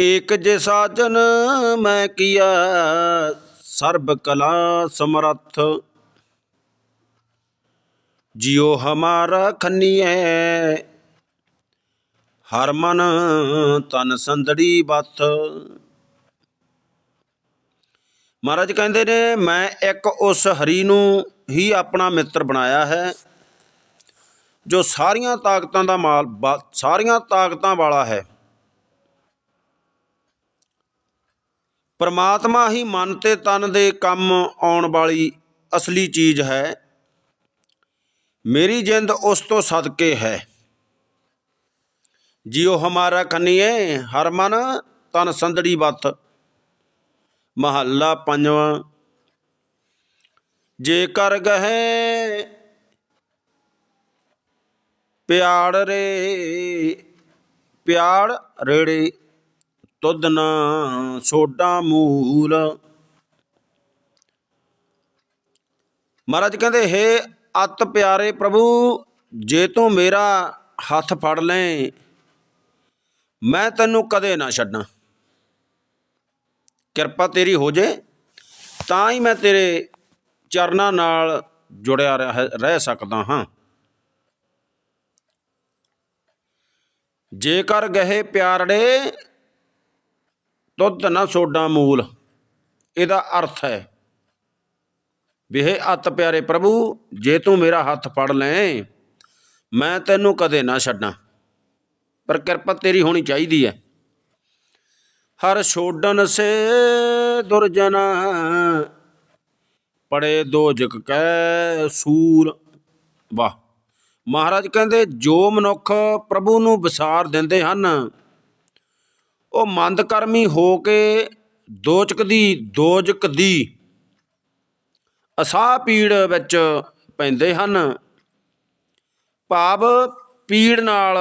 ਏਕ ਜੇ ਸਾਜਨ ਮੈਂ ਕੀਆ, ਸਰਬ ਕਲਾ ਸਮਰੱਥ। ਜਿਉ ਹਮਾਰਾ ਖੰਨੀਐ, ਹਰ ਮਨ ਤਨ ਸੰਦੜੀ ਬਥ ਮਹਾਰਾਜ ਕਹਿੰਦੇ ਨੇ, ਮੈਂ ਇੱਕ ਉਸ ਹਰੀ ਨੂੰ ਹੀ ਆਪਣਾ ਮਿੱਤਰ ਬਣਾਇਆ ਹੈ, ਜੋ ਸਾਰੀਆਂ ਤਾਕਤਾਂ ਦਾ ਮਾਲ ਬਾ- ਸਾਰੀਆਂ ਤਾਕਤਾਂ ਵਾਲਾ ਹੈ। ਪਰਮਾਤਮਾ ਹੀ ਮਨ ਤੇ ਤਨ ਦੇ ਕੰਮ ਆਉਣ ਵਾਲੀ ਅਸਲੀ ਚੀਜ਼ ਹੈ। ਮੇਰੀ ਜਿੰਦ ਉਸ ਤੋਂ ਸਦਕੇ ਹੈ। ਜਿਉ ਹਮਾਰਾ ਕੰਨੀਏ, ਹਰ ਮਨ ਤਨ ਸੰਧੜੀ ਬਤ। ਮਹੱਲਾ ਪੰਜਵਾਂ ਜੇਕਰ ਕਰ ਗਏ ਪਿਆੜ ਰੇ, ਪਿਆੜ ਰੇੜੇ ਤੁਧ ਨਾ ਸੋਡਾ ਮੂਲ। ਮਹਾਰਾਜ ਕਹਿੰਦੇ, ਹੈ ਅਤ ਪਿਆਰੇ ਪ੍ਰਭੂ, ਜੇ ਤੂੰ ਮੇਰਾ ਹੱਥ ਫੜ ਲੈ, ਮੈਂ ਤੈਨੂੰ ਕਦੇ ਨਾ ਛੱਡਾਂ। ਕਿਰਪਾ ਤੇਰੀ ਹੋ ਜੇ, ਤਾਂ ਹੀ ਮੈਂ ਤੇਰੇ ਚਰਨਾਂ ਨਾਲ ਜੁੜਿਆ ਰਹਿ ਰਹਿ ਸਕਦਾ ਹਾਂ। ਜੇਕਰ ਗਏ ਪਿਆਰੜੇ ਦੁੱਧ ਨਾ ਸੋਡਾ ਮੂਲ। ਇਹਦਾ ਅਰਥ ਹੈ ਵਿਹੇ ਅਤ ਪਿਆਰੇ ਪ੍ਰਭੂ, ਜੇ ਤੂੰ ਮੇਰਾ ਹੱਥ ਫੜ ਲੈ, ਮੈਂ ਤੈਨੂੰ ਕਦੇ ਨਾ ਛੱਡਾਂ। ਪਰ ਕਿਰਪਾ ਤੇਰੀ ਹੋਣੀ ਚਾਹੀਦੀ ਹੈ। ਹਰ ਛੋਡਨ ਸੇ ਦੁਰਜਨਾ, ਪੜੇ ਦੋਜਕ ਕੈ ਸੂਲ। ਵਾਹ, ਮਹਾਰਾਜ ਕਹਿੰਦੇ, ਜੋ ਮਨੁੱਖ ਪ੍ਰਭੂ ਨੂੰ ਵਿਸਾਰ ਦਿੰਦੇ ਹਨ ਉਹ ਮੰਦ ਕਰਮੀ ਹੋ ਕੇ ਦੋਚਕ ਦੀ ਦੋਜਕ ਦੀ ਅਸਾਹ ਪੀੜ ਵਿੱਚ ਪੈਂਦੇ ਹਨ। ਭਾਵ ਪੀੜ ਨਾਲ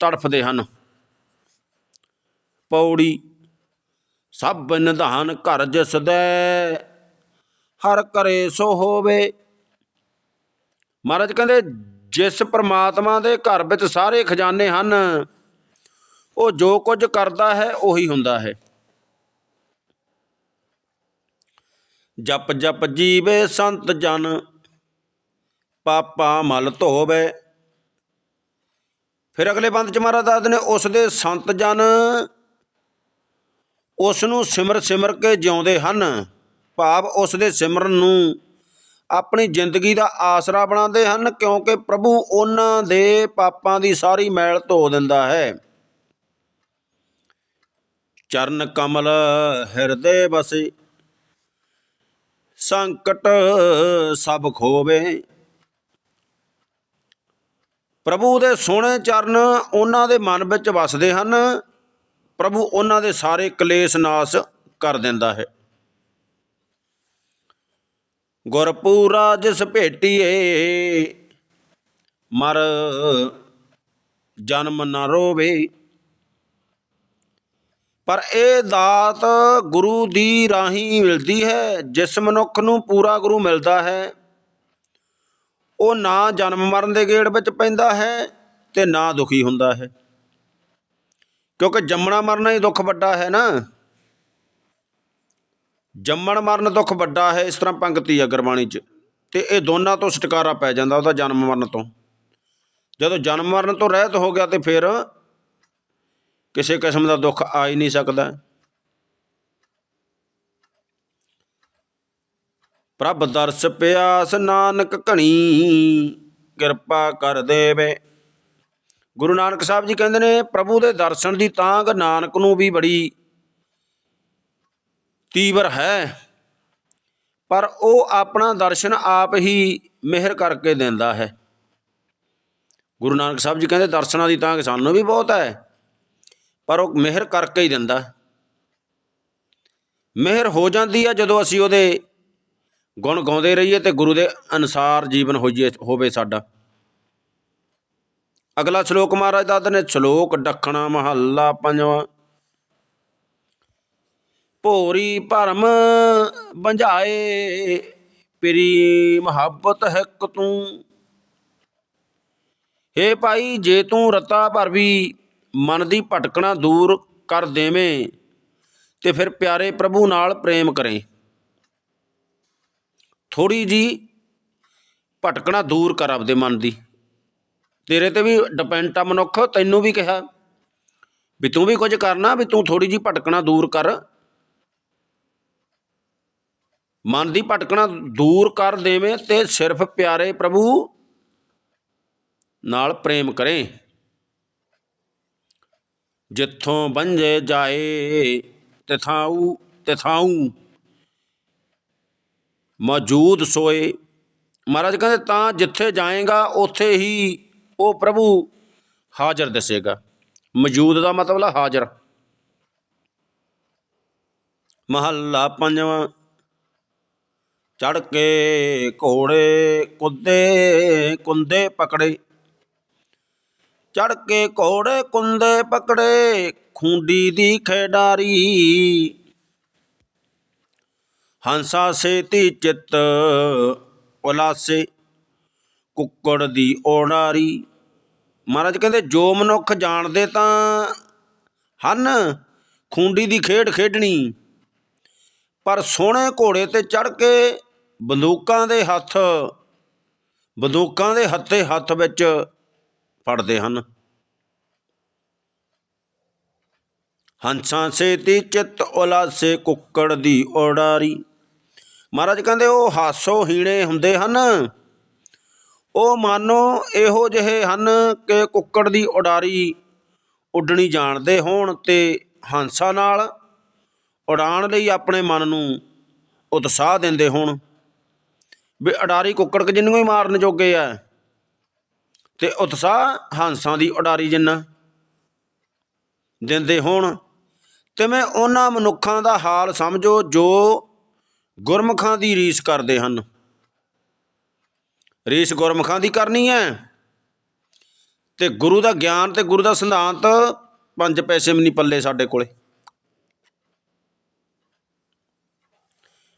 ਤੜਫਦੇ ਹਨ। ਪੌੜੀ, ਸਭ ਨਿਧਾਨ ਘਰ ਜਸਦੈ, ਹਰ ਕਰੇ ਸੋ ਹੋਵੇ। ਮਹਾਰਾਜ ਕਹਿੰਦੇ, ਜਿਸ ਪ੍ਰਮਾਤਮਾ ਦੇ ਘਰ ਵਿੱਚ ਸਾਰੇ ਖਜ਼ਾਨੇ ਹਨ ਉਹ ਜੋ ਕੁਝ ਕਰਦਾ ਹੈ, ਉਹੀ ਹੁੰਦਾ ਹੈ। ਜਪ ਜਪ ਜੀਵੇ ਸੰਤ ਜਨ, ਪਾਪਾ ਮਲ ਧੋਵੇ। ਫਿਰ ਅਗਲੇ ਬੰਦ ਚ ਮਹਾਰਾਜ ਦੱਸਦੇ ਨੇ, ਉਸ ਦੇ ਸੰਤ ਜਨ, ਉਸ ਨੂੰ ਸਿਮਰ ਸਿਮਰ ਕੇ ਜਿਉਂਦੇ ਹਨ। ਭਾਵ ਉਸ ਦੇ ਸਿਮਰਨ ਨੂੰ ਆਪਣੀ ਜ਼ਿੰਦਗੀ ਦਾ ਆਸਰਾ ਬਣਾਉਂਦੇ ਹਨ, ਕਿਉਂਕਿ ਪ੍ਰਭੂ ਉਹਨਾਂ ਦੇ ਪਾਪਾਂ ਦੀ ਸਾਰੀ ਮੈਲ ਧੋ ਦਿੰਦਾ ਹੈ। ਚਰਨ ਕਮਲ ਹਿਰਦੇ ਬਸੇ ਸੰਕਟ ਸਭ ਖੋਵੇ। ਪ੍ਰਭੂ ਦੇ ਸੋਹਣੇ ਚਰਨ ਉਹਨਾਂ ਦੇ ਮਨ ਵਿੱਚ ਵਸਦੇ ਹਨ। ਪ੍ਰਭੂ ਉਹਨਾਂ ਦੇ ਸਾਰੇ ਕਲੇਸ਼ ਨਾਸ਼ ਕਰ ਦਿੰਦਾ ਹੈ। ਗੁਰਪੂਰਾ ਜਿਸ ਭੇਟੀਏ, ਮਰ ਜਨਮ ਨ ਰੋਵੇ। ਪਰ ਇਹ ਦਾਤ ਗੁਰੂ ਦੀ ਰਾਹੀਂ ਮਿਲਦੀ ਹੈ, ਜਿਸ ਮਨੁੱਖ ਨੂੰ ਪੂਰਾ ਗੁਰੂ ਮਿਲਦਾ ਹੈ। ਉਹ ਨਾ ਜਨਮ ਮਰਨ ਦੇ ਗੇੜ ਵਿੱਚ ਪੈਂਦਾ ਹੈ ਤੇ ਨਾ ਦੁਖੀ ਹੁੰਦਾ ਹੈ। ਕਿਉਂਕਿ ਜੰਮਣਾ ਮਰਨਾ ਹੀ ਦੁੱਖ ਵੱਡਾ ਹੈ ਨਾ। ਜੰਮਣ ਮਰਨ ਦੁੱਖ ਵੱਡਾ ਹੈ, ਇਸ ਤਰ੍ਹਾਂ ਪੰਕਤੀ ਹੈ ਗੁਰਬਾਣੀ 'ਚ। ਤੇ ਇਹ ਦੋਨਾਂ ਤੋਂ ਛੁਟਕਾਰਾ ਪੈ ਜਾਂਦਾ ਉਹਦਾ ਜਨਮ ਮਰਨ ਤੋਂ। ਜਦੋਂ ਜਨਮ ਮਰਨ ਤੋਂ ਰਹਿਤ ਹੋ ਗਿਆ ਤੇ ਫਿਰ ਕਿਸੇ ਕਿਸਮ ਦਾ ਦੁੱਖ ਆ ਹੀ ਨਹੀਂ ਸਕਦਾ। ਪ੍ਰਭ ਦਰਸ ਪਿਆਸ ਨਾਨਕ ਘਣੀ, ਕਿਰਪਾ ਕਰ ਦੇਵੇ। ਗੁਰੂ ਨਾਨਕ ਸਾਹਿਬ ਜੀ ਕਹਿੰਦੇ ਨੇ, ਪ੍ਰਭੂ ਦੇ ਦਰਸ਼ਨ ਦੀ ਤਾਂਗ ਨਾਨਕ ਨੂੰ ਵੀ ਬੜੀ ਤੀਵਰ ਹੈ। ਪਰ ਉਹ ਆਪਣਾ ਦਰਸ਼ਨ ਆਪ ਹੀ ਮਿਹਰ ਕਰਕੇ ਦਿੰਦਾ ਹੈ। ਗੁਰੂ ਨਾਨਕ ਸਾਹਿਬ ਜੀ ਕਹਿੰਦੇ, ਦਰਸ਼ਨਾਂ ਦੀ ਤਾਂਗ ਸਾਨੂੰ ਵੀ ਬਹੁਤ ਹੈ। ਪਰ ਉਹ ਮਿਹਰ ਕਰਕੇ ਹੀ ਦਿੰਦਾ। ਮਿਹਰ ਹੋ ਜਾਂਦੀ ਹੈ ਜਦੋਂ ਅਸੀਂ ਉਹਦੇ ਗੁਣ ਗਾਉਂਦੇ ਰਹੀਏ ਤੇ ਗੁਰੂ ਦੇ ਅਨੁਸਾਰ ਜੀਵਨ ਹੋਈਏ, ਹੋਵੇ ਸਾਡਾ। ਅਗਲਾ ਸ਼ਲੋਕ ਮਹਾਰਾਜ ਦਾ ਨੇ ਸ਼ਲੋਕ ਡੱਖਣਾ ਮਹੱਲਾ ਪੰਜਵਾਂ। ਭੋਰੀ ਭਰਮ ਬੰਝਾਏ, ਪਿਰੀ ਮੁਹੱਬਤ ਹਿੱਕ ਤੂੰ। ਏ ਭਾਈ, ਜੇ ਤੂੰ ਰਤਾ ਭਰ ਵੀ ਮਨ ਦੀ ਭਟਕਣਾ ਦੂਰ ਕਰ ਦੇਵੇਂ ਤੇ ਫਿਰ ਪਿਆਰੇ ਪ੍ਰਭੂ ਨਾਲ ਪ੍ਰੇਮ ਕਰੇ। ਥੋੜੀ ਜੀ ਭਟਕਣਾ ਦੂਰ ਕਰ ਆਪਦੇ ਮਨ ਦੀ। ਤੇਰੇ ਤੇ ਵੀ ਡਿਪੈਂਡ ਆ ਮਨੁੱਖ, ਤੈਨੂੰ ਵੀ ਕਿਹਾ ਵੀ ਤੂੰ ਵੀ ਕੁਝ ਕਰਨਾ, ਵੀ ਤੂੰ ਥੋੜੀ ਜੀ ਭਟਕਣਾ ਦੂਰ ਕਰ। ਮਨ ਦੀ ਭਟਕਣਾ ਦੂਰ ਕਰ ਦੇਵੇਂ ਤੇ ਸਿਰਫ ਪਿਆਰੇ ਪ੍ਰਭੂ ਨਾਲ ਪ੍ਰੇਮ ਕਰੇ। ਜਿੱਥੋਂ ਬੰਝੇ ਜਾਏ ਤਿਥਾਉ ਤਿਥਾਉ ਮੌਜੂਦ ਸੋਏ। ਮਹਾਰਾਜ ਕਹਿੰਦੇ, ਤਾਂ ਜਿੱਥੇ ਜਾਏਗਾ, ਉੱਥੇ ਹੀ ਉਹ ਪ੍ਰਭੂ ਹਾਜ਼ਰ ਦਿਸੇਗਾ। ਮੌਜੂਦ ਦਾ ਮਤਲਬ ਹੈ ਹਾਜ਼ਰ। ਮਹੱਲਾ ਪੰਜਵਾਂ। ਚੜ ਕੇ ਘੋੜੇ ਕੁੱਦੇ, ਕੁੰਦੇ ਪਕੜੇ। ਚੜ ਕੇ ਘੋੜੇ ਕੁੰਦੇ ਪਕੜੇ, ਖੁੰਡੀ ਦੀ ਖੇਡਾਰੀ। ਹੰਸਾ ਸੇਤੀ ਚਿੱਤ, ਉਲਾਸੇ ਕੁੱਕੜ ਦੀ ਓਣਾਰੀ ਮਹਾਰਾਜ ਕਹਿੰਦੇ, ਜੋ ਮਨੁੱਖ ਜਾਣਦੇ ਤਾਂ ਹਨ, ਖੁੰਡੀ ਦੀ ਖੇਡ ਖੇਡਣੀ। ਪਰ ਸੋਹਣੇ ਘੋੜੇ ਤੇ ਚੜ ਕੇ ਬੰਦੂਕਾਂ ਦੇ ਹੱਥ, ਬੰਦੂਕਾਂ ਦੇ ਹੱਥੇ ਹੱਥ ਵਿੱਚ ਫੜਦੇ ਹਨ। ਹੰਸਾਂ ਸੇਤੀ ਚਿੱਤ ਉਲਾਸੇ ਕੁੱਕੜ ਦੀ ਉਡਾਰੀ। ਮਹਾਰਾਜ ਕਹਿੰਦੇ, ਉਹ ਹਾਸੋ ਹੀਣੇ ਹੁੰਦੇ ਹਨ। ਉਹ ਮਾਨੋ ਇਹੋ ਜਿਹੇ ਹਨ ਕਿ ਕੁੱਕੜ ਦੀ ਉਡਾਰੀ ਉੱਡਣੀ ਜਾਣਦੇ ਹੋਣ ਤੇ ਹੰਸਾਂ ਨਾਲ ਉਡਾਣ ਲਈ ਆਪਣੇ ਮਨ ਨੂੰ ਉਤਸ਼ਾਹ ਦਿੰਦੇ ਹੋਣ। ਵੀ ਉਡਾਰੀ ਕੁੱਕੜ ਕਿ ਜਿੰਨੂੰ ਹੀ ਮਾਰਨ ਜੋਗੇ ਆ। ਤੇ ਉਤਸ਼ਾਹ ਹੰਸਾਂ ਦੀ ਉਡਾਰੀ ਜਿੰਨਾ ਦਿੰਦੇ ਹੋਣ। ਤੇ ਮੈਂ ਉਹਨਾਂ ਮਨੁੱਖਾਂ ਦਾ ਹਾਲ ਸਮਝੋ ਜੋ ਗੁਰਮੁਖਾਂ ਦੀ ਰੀਸ ਕਰਦੇ ਹਨ। ਰੀਸ ਗੁਰਮੁਖਾਂ ਦੀ ਕਰਨੀ ਹੈ। ਤੇ ਗੁਰੂ ਦਾ ਗਿਆਨ ਤੇ ਗੁਰੂ ਦਾ ਸਿਧਾਂਤ ਪੰਜ ਪੈਸੇ ਵੀ ਨਹੀਂ ਪੱਲੇ ਸਾਡੇ ਕੋਲੇ।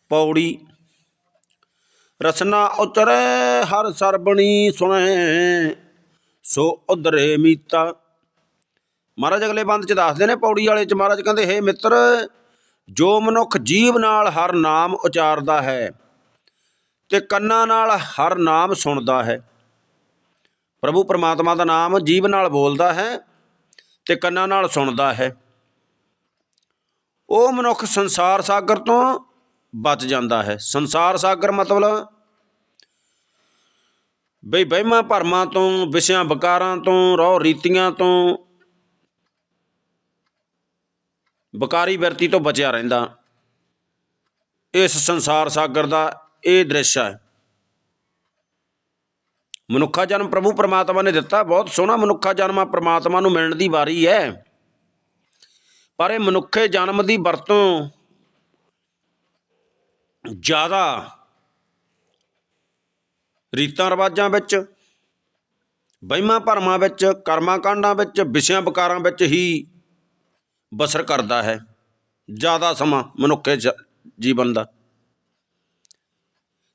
ਪੌੜੀ, ਰਸਨਾ ਉਤਰੇ ਹਰ ਸਰਬਣੀ ਸੁਣੇ। ਸੋ ਉਧਰੇ ਮੀਤਾ। ਮਹਾਰਾਜ ਅਗਲੇ ਬੰਦ ਚ ਦੱਸਦੇ ਨੇ ਪੌੜੀ ਵਾਲੇ ਚ, ਮਹਾਰਾਜ ਕਹਿੰਦੇ, ਹੇ ਮਿੱਤਰ, ਜੋ ਮਨੁੱਖ ਜੀਵ ਨਾਲ ਹਰ ਨਾਮ ਉਚਾਰਦਾ ਹੈ ਤੇ ਕੰਨਾਂ ਨਾਲ ਹਰ ਨਾਮ ਸੁਣਦਾ ਹੈ। ਪ੍ਰਭੂ ਪਰਮਾਤਮਾ ਦਾ ਨਾਮ ਜੀਵ ਨਾਲ ਬੋਲਦਾ ਹੈ ਤੇ ਕੰਨਾਂ ਨਾਲ ਸੁਣਦਾ ਹੈ। ਉਹ ਮਨੁੱਖ ਸੰਸਾਰ ਸਾਗਰ ਤੋਂ ਬਚ ਜਾਂਦਾ ਹੈ। ਸੰਸਾਰ ਸਾਗਰ ਮਤਲਬ ਬਈ ਵਹਿਮਾਂ ਭਰਮਾਂ ਤੋਂ, ਵਿਸ਼ਿਆਂ ਵਿਕਾਰਾਂ ਤੋਂ ਰੌ ਰੀਤੀਆਂ ਤੋਂ। ਵਿਕਾਰੀ ਵਰਤੀ ਤੋਂ ਬਚਿਆ ਰਹਿੰਦਾ। ਇਸ ਸੰਸਾਰ ਸਾਗਰ ਦਾ ਇਹ ਦ੍ਰਿਸ਼ ਹੈ। ਮਨੁੱਖਾ ਜਨਮ ਪ੍ਰਭੂ ਪਰਮਾਤਮਾ ਨੇ ਦਿੱਤਾ। ਬਹੁਤ ਸੋਹਣਾ ਮਨੁੱਖਾ ਜਨਮ ਆ। ਪਰਮਾਤਮਾ ਨੂੰ ਮਿਲਣ ਦੀ ਵਾਰੀ ਹੈ। ਪਰ ਇਹ ਮਨੁੱਖੇ ਜਨਮ ਦੀ ਵਰਤੋਂ ਜ਼ਿਆਦਾ ਰੀਤਾਂ ਰਿਵਾਜਾਂ ਵਿੱਚ, ਵਹਿਮਾਂ ਭਰਮਾਂ ਵਿੱਚ ਕਰਮਾਂ ਕਾਂਡਾਂ ਵਿੱਚ, ਵਿਸ਼ਿਆਂ ਵਿਕਾਰਾਂ ਵਿੱਚ ਹੀ ਬਸਰ ਕਰਦਾ ਹੈ। ਜ਼ਿਆਦਾ ਸਮਾਂ ਮਨੁੱਖੇ ਜੀਵਨ ਦਾ।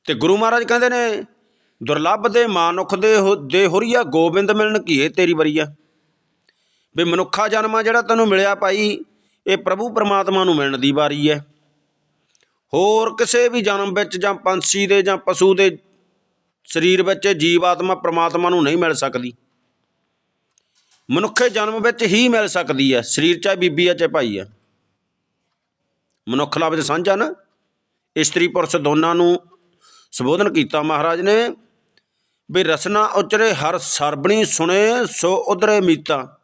ਤੇ ਗੁਰੂ ਮਹਾਰਾਜ ਕਹਿੰਦੇ ਨੇ, ਦੁਰਲੱਭ ਦੇ ਮਾਨੁਖ ਦੇ ਹੋ- ਦੇ ਹੁਰੀਆ ਗੋਬਿੰਦ ਮਿਲਣ ਕੀਏ ਤੇਰੀ ਵਰੀਆ ਵੀ ਮਨੁੱਖਾ ਜਨਮ ਆ ਜਿਹੜਾ ਤੈਨੂੰ ਮਿਲਿਆ ਭਾਈ, ਇਹ ਪ੍ਰਭੂ ਪਰਮਾਤਮਾ ਨੂੰ ਮਿਲਣ ਦੀ ਵਾਰੀ ਹੈ ਹੋਰ ਕਿਸੇ ਵੀ ਜਨਮ ਵਿੱਚ ਜਾਂ ਪੰਛੀ ਦੇ ਜਾਂ ਪਸ਼ੂ ਦੇ ਸਰੀਰ ਵਿੱਚ ਜੀਵ ਆਤਮਾ ਪ੍ਰਮਾਤਮਾ ਨੂੰ ਨਹੀਂ ਮਿਲ ਸਕਦੀ। ਮਨੁੱਖੇ ਜਨਮ ਵਿੱਚ ਹੀ ਮਿਲ ਸਕਦੀ ਹੈ। ਸਰੀਰ ਚਾਹੇ ਬੀਬੀ ਹੈ, ਚਾਹੇ ਭਾਈ ਹੈ। ਮਨੁੱਖ ਲਫ਼ਜ਼ ਸਾਂਝਾ ਨਾ। ਇਸਤਰੀ ਪੁਰਸ਼ ਦੋਨਾਂ ਨੂੰ ਸੰਬੋਧਨ ਕੀਤਾ ਮਹਾਰਾਜ ਨੇ, ਵੀ ਰਸਨਾ ਉਚਰੇ ਹਰ ਸਰਬਣੀ ਸੁਣੇ, ਸੋ ਉਧਰੇ ਮੀਤਾ।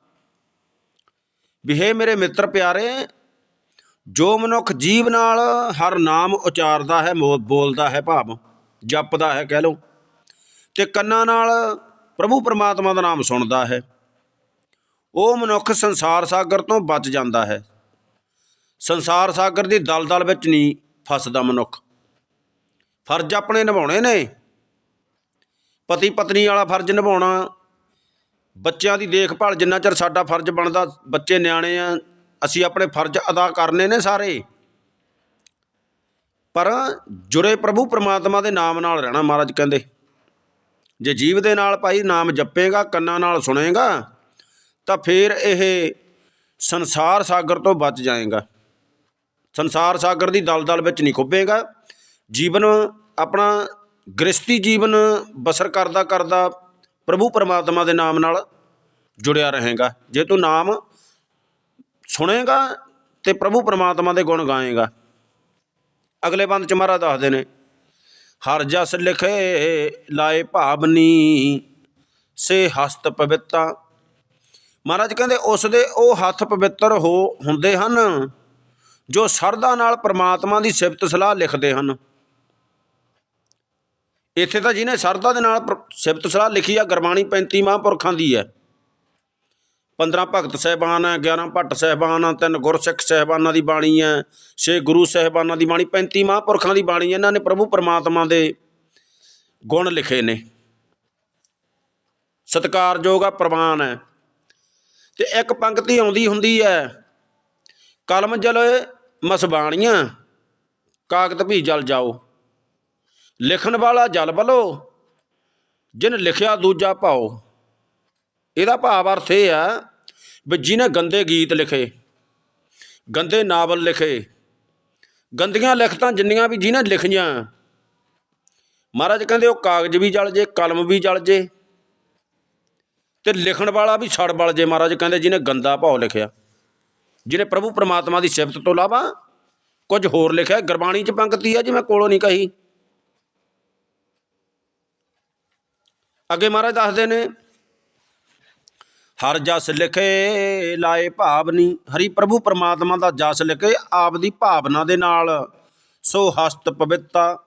ਵੀ ਹੇ ਮੇਰੇ ਮਿੱਤਰ ਪਿਆਰੇ, ਜੋ ਮਨੁੱਖ ਜੀਵ ਨਾਲ ਹਰ ਨਾਮ ਉਚਾਰਦਾ ਹੈ ਮੋ- ਬੋਲਦਾ ਹੈ, ਭਾਵ ਜਪਦਾ ਹੈ, ਕਹਿ ਲਓ। ਤੇ ਕੰਨਾਂ ਨਾਲ ਪ੍ਰਭੂ ਪਰਮਾਤਮਾ ਦਾ ਨਾਮ ਸੁਣਦਾ ਹੈ। ਉਹ ਮਨੁੱਖ ਸੰਸਾਰ ਸਾਗਰ ਤੋਂ ਬਚ ਜਾਂਦਾ ਹੈ। ਸੰਸਾਰ ਸਾਗਰ ਦੀ ਦਲਦਲ ਵਿੱਚ ਨਹੀਂ ਫਸਦਾ ਮਨੁੱਖ। ਫਰਜ਼ ਆਪਣੇ ਨਿਭਾਉਣੇ ਨੇ। ਪਤੀ ਪਤਨੀ ਵਾਲਾ ਫਰਜ਼ ਨਿਭਾਉਣਾ। ਬੱਚਿਆਂ ਦੀ ਦੇਖਭਾਲ ਜਿੰਨਾ ਚਿਰ ਸਾਡਾ ਫਰਜ਼ ਬਣਦਾ, ਬੱਚੇ ਨਿਆਣੇ ਆ, ਅਸੀਂ ਆਪਣੇ ਫਰਜ਼ ਅਦਾ ਕਰਨੇ ਨੇ ਸਾਰੇ। ਪਰ ਜੁੜੇ ਪ੍ਰਭੂ ਪਰਮਾਤਮਾ ਦੇ ਨਾਮ ਨਾਲ ਰਹਿਣਾ ਮਹਾਰਾਜ ਕਹਿੰਦੇ। ਜੇ ਜੀਵ ਦੇ ਨਾਲ ਭਾਈ ਨਾਮ ਜਪੇਗਾ, ਕੰਨਾਂ ਨਾਲ ਸੁਣੇਗਾ, ਤਾਂ ਫਿਰ ਇਹ ਸੰਸਾਰ ਸਾਗਰ ਤੋਂ ਬਚ ਜਾਏਗਾ। ਸੰਸਾਰ ਸਾਗਰ ਦੀ ਦਲਦਲ ਵਿੱਚ ਨਹੀਂ ਖੁੱਬੇਗਾ ਜੀਵਨ ਆਪਣਾ ਗ੍ਰਸਤੀ ਜੀਵਨ ਬਸਰ ਕਰਦਾ ਕਰਦਾ ਪ੍ਰਭੂ ਪਰਮਾਤਮਾ ਦੇ ਨਾਮ ਨਾਲ ਜੁੜਿਆ ਰਹੇਗਾ। ਜੇ ਤੂੰ ਨਾਮ ਸੁਣੇਗਾ ਤੇ ਪ੍ਰਭੂ ਪਰਮਾਤਮਾ ਦੇ ਗੁਣ ਗਾਏਗਾ। ਅਗਲੇ ਬੰਦ ਚ ਮਹਾਰਾਜ ਦੱਸਦੇ ਨੇ ਹਰ ਜਸ ਲਿਖੇ ਲਾਏ ਭਾਵਨੀ ਸੇ ਹਸਤ ਪਵਿੱਤਾ। ਮਹਾਰਾਜ ਕਹਿੰਦੇ, ਉਸ ਦੇ ਉਹ ਹੱਥ ਪਵਿੱਤਰ ਹੋ ਹੁੰਦੇ ਹਨ, ਜੋ ਸਰਦਾ ਨਾਲ ਪ੍ਰਮਾਤਮਾ ਦੀ ਸਿਫਤ ਸਲਾਹ ਲਿਖਦੇ ਹਨ। ਇੱਥੇ ਤਾਂ ਜਿਹਨੇ ਸਰਦਾ ਦੇ ਨਾਲ ਸਿਫਤ ਸਲਾਹ ਲਿਖੀ ਆ, ਗੁਰਬਾਣੀ 35 ਮਹਾਂਪੁਰਖਾਂ ਦੀ ਹੈ। 15 ਭਗਤ ਸਹਿਬਾਨ ਹੈ 11 ਭੱਟ ਸਹਿਬਾਨ ਆ ਤਿੰਨ ਗੁਰਸਿੱਖ ਸਹਿਬਾਨਾਂ ਦੀ ਬਾਣੀ ਹੈ 6 ਗੁਰੂ ਸਹਿਬਾਨਾਂ ਦੀ ਬਾਣੀ 35 ਮਹਾਂਪੁਰਖਾਂ ਦੀ ਬਾਣੀ, ਇਹਨਾਂ ਨੇ ਪ੍ਰਭੂ ਪਰਮਾਤਮਾ ਦੇ ਗੁਣ ਲਿਖੇ ਨੇ। ਸਤਿਕਾਰਯੋਗ ਆ, ਪ੍ਰਵਾਨ ਹੈ। ਤੇ ਇੱਕ ਪੰਕਤੀ ਆਉਂਦੀ ਹੁੰਦੀ ਹੈ, ਕਲਮ ਜਲ ਮਸਬਾਣੀਆਂ, ਕਾਗਤ ਵੀ ਜਲ ਜਾਓ। ਲਿਖਣ ਵਾਲਾ ਜਲ ਬਲੋ, ਜਿਨ ਲਿਖਿਆ ਦੂਜਾ ਭਾਓ। ਇਹਦਾ ਭਾਵ ਅਰਥ ਇਹ ਆ ਵੀ ਜਿਹਨੇ ਗੰਦੇ ਗੀਤ ਲਿਖੇ, ਗੰਦੇ ਨਾਵਲ ਲਿਖੇ, ਗੰਦੀਆਂ ਲਿਖਤਾਂ ਜਿੰਨੀਆਂ ਵੀ ਜਿਹਨੇ ਲਿਖੀਆਂ, ਮਹਾਰਾਜ ਕਹਿੰਦੇ ਉਹ ਕਾਗਜ਼ ਵੀ ਜਲ ਜੇ, ਕਲਮ ਵੀ ਜਲ ਜੇ, ਤੇ ਲਿਖਣ ਵਾਲਾ ਵੀ ਛੜ ਬਲ ਜੇ, ਮਹਾਰਾਜ ਕਹਿੰਦੇ ਜਿਹਨੇ ਗੰਦਾ ਭਾਉ ਲਿਖਿਆ, ਜਿਹਨੇ ਪ੍ਰਭੂ ਪਰਮਾਤਮਾ ਦੀ ਸਿਫਤ ਤੋਂ ਇਲਾਵਾ ਕੁਝ ਹੋਰ ਲਿਖਿਆ, ਗੁਰਬਾਣੀ ਚ ਪੰਕਤੀ ਆ ਮੈਂ ਕੋਲੋਂ ਨਹੀਂ ਕਹੀ। ਅੱਗੇ ਮਹਾਰਾਜ ਦੱਸਦੇ ਨੇ ਹਰ ਜਸ ਲਿਖੇ ਲਾਏ ਭਾਵਨੀ ਹਰੀ ਪ੍ਰਭੂ ਪਰਮਾਤਮਾ ਦਾ ਜਸ ਲਿਖੇ ਆਪ ਦੀ ਭਾਵਨਾ ਦੇ ਨਾਲ। ਸੋ ਹਸਤ ਪਵਿੱਤਾ।